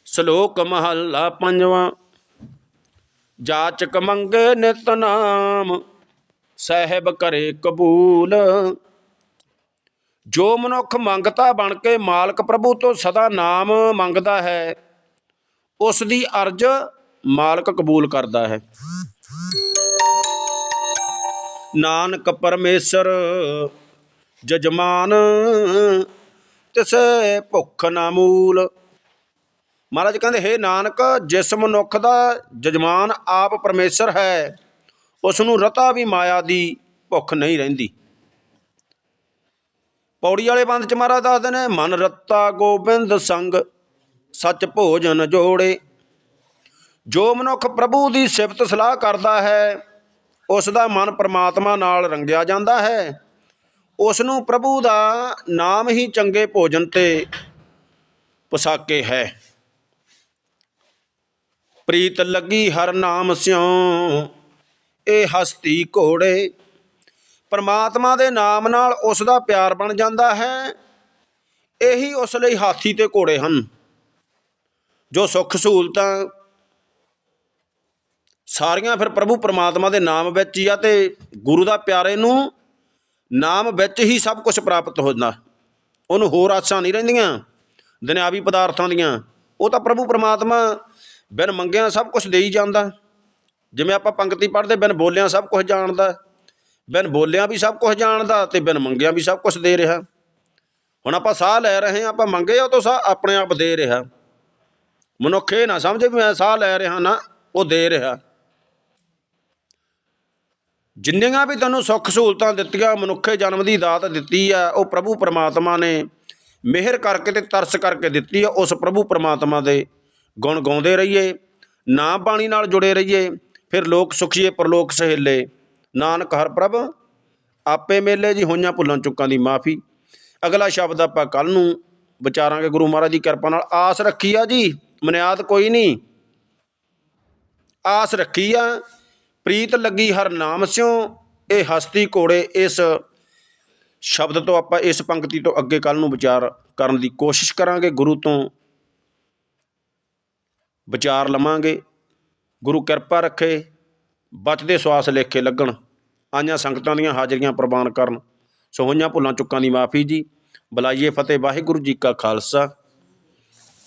ਸ਼ਲੋਕ ਮਹੱਲਾ ਪੰਜਵਾਂ, ਜਾਚਕ ਮੰਗੇ ਨਿਤ ਨਾਮ, ਸਾਹਿਬ ਕਰੇ ਕਬੂਲ। ਜੋ ਮਨੁੱਖ ਮੰਗਤਾ ਬਣ ਕੇ ਮਾਲਕ ਪ੍ਰਭੂ ਤੋਂ ਸਦਾ ਨਾਮ ਮੰਗਦਾ ਹੈ, ਉਸ ਦੀ ਅਰਜ਼ ਮਾਲਕ ਕਬੂਲ ਕਰਦਾ ਹੈ। ਨਾਨਕ ਪਰਮੇਸ਼ਰ, ਜਜਮਾਨ, ਤਿਸੈ ਭੁੱਖ ਨਾ ਮੂਲ। ਮਹਾਰਾਜ ਕਹਿੰਦੇ, ਹੇ ਨਾਨਕ, ਜਿਸ ਮਨੁੱਖ ਦਾ ਜਜਮਾਨ ਆਪ ਪਰਮੇਸ਼ਰ ਹੈ ਉਸ ਨੂੰ ਰਤਾ ਵੀ ਮਾਇਆ ਦੀ ਭੁੱਖ ਨਹੀਂ ਰਹਿੰਦੀ। ਪੌੜੀ ਵਾਲੇ ਬੰਦ ਚ ਮਹਾਰਾਜ ਦੱਸਦੇ ਨੇ, ਮਨ ਰੱਤਾ ਗੋਬਿੰਦ ਸੰਗ, ਸੱਚ ਭੋਜਨ ਜੋੜੇ। ਜੋ ਮਨੁੱਖ ਪ੍ਰਭੂ ਦੀ ਸਿਫਤ ਸਲਾਹ ਕਰਦਾ ਹੈ ਉਸ ਦਾ ਮਨ ਪ੍ਰਮਾਤਮਾ ਨਾਲ ਰੰਗਿਆ ਜਾਂਦਾ ਹੈ। ਉਸ ਨੂੰ ਪ੍ਰਭੂ ਦਾ ਨਾਮ ਹੀ ਚੰਗੇ ਭੋਜਨ ਤੇ ਪਸਾਕੇ ਹੈ। ਪ੍ਰੀਤ ਲੱਗੀ ਹਰ ਨਾਮ ਸਿਉ, ਇਹ ਹਸਤੀ ਘੋੜੇ ਪਰਮਾਤਮਾ ਦੇ ਨਾਮ ਨਾਲ ਉਸ ਦਾ ਪਿਆਰ ਬਣ ਜਾਂਦਾ ਹੈ। ਇਹੀ ਉਸ ਲਈ ਹਾਥੀ ਤੇ ਘੋੜੇ ਹਨ, ਜੋ ਸੁੱਖ ਸਹੂਲਤਾਂ ਸਾਰੀਆਂ ਫਿਰ ਪ੍ਰਭੂ ਪਰਮਾਤਮਾ ਦੇ ਨਾਮ ਵਿੱਚ ਹੀ ਆ ਤੇ ਗੁਰੂ ਦਾ ਪਿਆਰੇ ਨੂੰ ਨਾਮ ਵਿੱਚ ਹੀ ਸਭ ਕੁਝ ਪ੍ਰਾਪਤ ਹੋ ਜਾਂਦਾ ਉਹਨੂੰ ਹੋਰ ਆਸਾਂ ਨਹੀਂ ਰਹਿੰਦੀਆਂ, ਦੁਨਿਆਵੀ ਪਦਾਰਥਾਂ ਦੀਆਂ। ਉਹ ਤਾਂ ਪ੍ਰਭੂ ਪਰਮਾਤਮਾ ਬਿਨ ਮੰਗਿਆ ਸਭ ਕੁਝ ਦੇ ਹੀ ਜਾਂਦਾ। ਜਿਵੇਂ ਆਪਾਂ ਪੰਕਤੀ ਪੜ੍ਹਦੇ ਬਿਨ ਬੋਲਿਆਂ ਸਭ ਕੁਝ ਜਾਣਦਾ। ਬਿਨ ਬੋਲਿਆ ਵੀ ਸਭ ਕੁਝ ਜਾਣਦਾ ਤੇ ਬਿਨ ਮੰਗਿਆ ਵੀ ਸਭ ਕੁਝ ਦੇ ਰਿਹਾ। ਹੁਣ ਆਪਾਂ ਸਾਹ ਲੈ ਰਹੇ ਹਾਂ, ਆਪਾਂ ਮੰਗੇ ਉਹ ਤੋਂ ਸਾਹ ਆਪਣੇ ਆਪ ਦੇ ਰਿਹਾ। ਮਨੁੱਖ ਇਹ ਨਾ ਸਮਝੇ ਵੀ ਮੈਂ ਸਾਹ ਲੈ ਰਿਹਾ ਨਾ, ਉਹ ਦੇ ਰਿਹਾ। ਜਿੰਨੀਆਂ ਵੀ ਤੈਨੂੰ ਸੁੱਖ ਸਹੂਲਤਾਂ ਦਿੱਤੀਆਂ, ਮਨੁੱਖੇ ਜਨਮ ਦੀ ਦਾਤ ਦਿੱਤੀ ਆ, ਉਹ ਪ੍ਰਭੂ ਪਰਮਾਤਮਾ ਨੇ ਮਿਹਰ ਕਰਕੇ ਤੇ ਤਰਸ ਕਰਕੇ ਦਿੱਤੀ ਆ, ਉਸ ਪ੍ਰਭੂ ਪਰਮਾਤਮਾ ਦੇ ਗੁਣ ਗਾਉਂਦੇ ਰਹੀਏ ਨਾਮ ਬਾਣੀ ਨਾਲ ਜੁੜੇ ਰਹੀਏ, ਫਿਰ ਲੋਕ ਸੁਖੀਏ, ਪਰਲੋਕ ਸਹੇਲੇ। ਨਾਨਕ ਹਰ ਪ੍ਰਭ, ਆਪੇ ਮੇਲੇ ਜੀ ਹੋਈਆਂ ਭੁੱਲਾਂ ਚੁੱਕਾਂ ਦੀ ਮਾਫੀ। ਅਗਲਾ ਸ਼ਬਦ ਆਪਾਂ ਕੱਲ ਨੂੰ ਵਿਚਾਰਾਂਗੇ, ਗੁਰੂ ਮਹਾਰਾਜ ਦੀ ਕਿਰਪਾ ਨਾਲ। ਆਸ ਰੱਖੀ ਆ ਜੀ, ਮਨਿਆਦ ਕੋਈ ਨਹੀਂ। ਆਸ ਰੱਖੀ ਆ, ਪ੍ਰੀਤ ਲੱਗੀ ਹਰ ਨਾਮ ਸਿਉ। ਇਹ ਹਸਤੀ ਘੋੜੇ ਇਸ ਸ਼ਬਦ ਤੋਂ ਆਪਾਂ ਇਸ ਪੰਕਤੀ ਤੋਂ ਅੱਗੇ ਕੱਲ ਨੂੰ ਵਿਚਾਰ ਕਰਨ ਦੀ ਕੋਸ਼ਿਸ਼ ਕਰਾਂਗੇ। ਗੁਰੂ ਤੋਂ ਵਿਚਾਰ ਲਵਾਂਗੇ। ਗੁਰੂ ਕਿਰਪਾ ਰੱਖੇ, ਬਚਦੇ ਸਵਾਸ ਲੇਖੇ ਲੱਗਣ। ਆਈਆਂ ਸੰਗਤਾਂ ਦੀਆਂ ਹਾਜ਼ਰੀਆਂ ਪ੍ਰਵਾਨ ਕਰਨ। ਸੋ ਹੋਈਆਂ ਭੁੱਲਾਂ ਚੁੱਕਾਂ ਦੀ ਮਾਫੀ ਜੀ। ਬੁਲਾਈਏ ਫਤਿਹ, ਵਾਹਿਗੁਰੂ ਜੀ ਕਾ ਖਾਲਸਾ।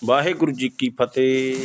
ਵਾਹਿਗੁਰੂ ਜੀ ਕੀ ਫਤਿਹ।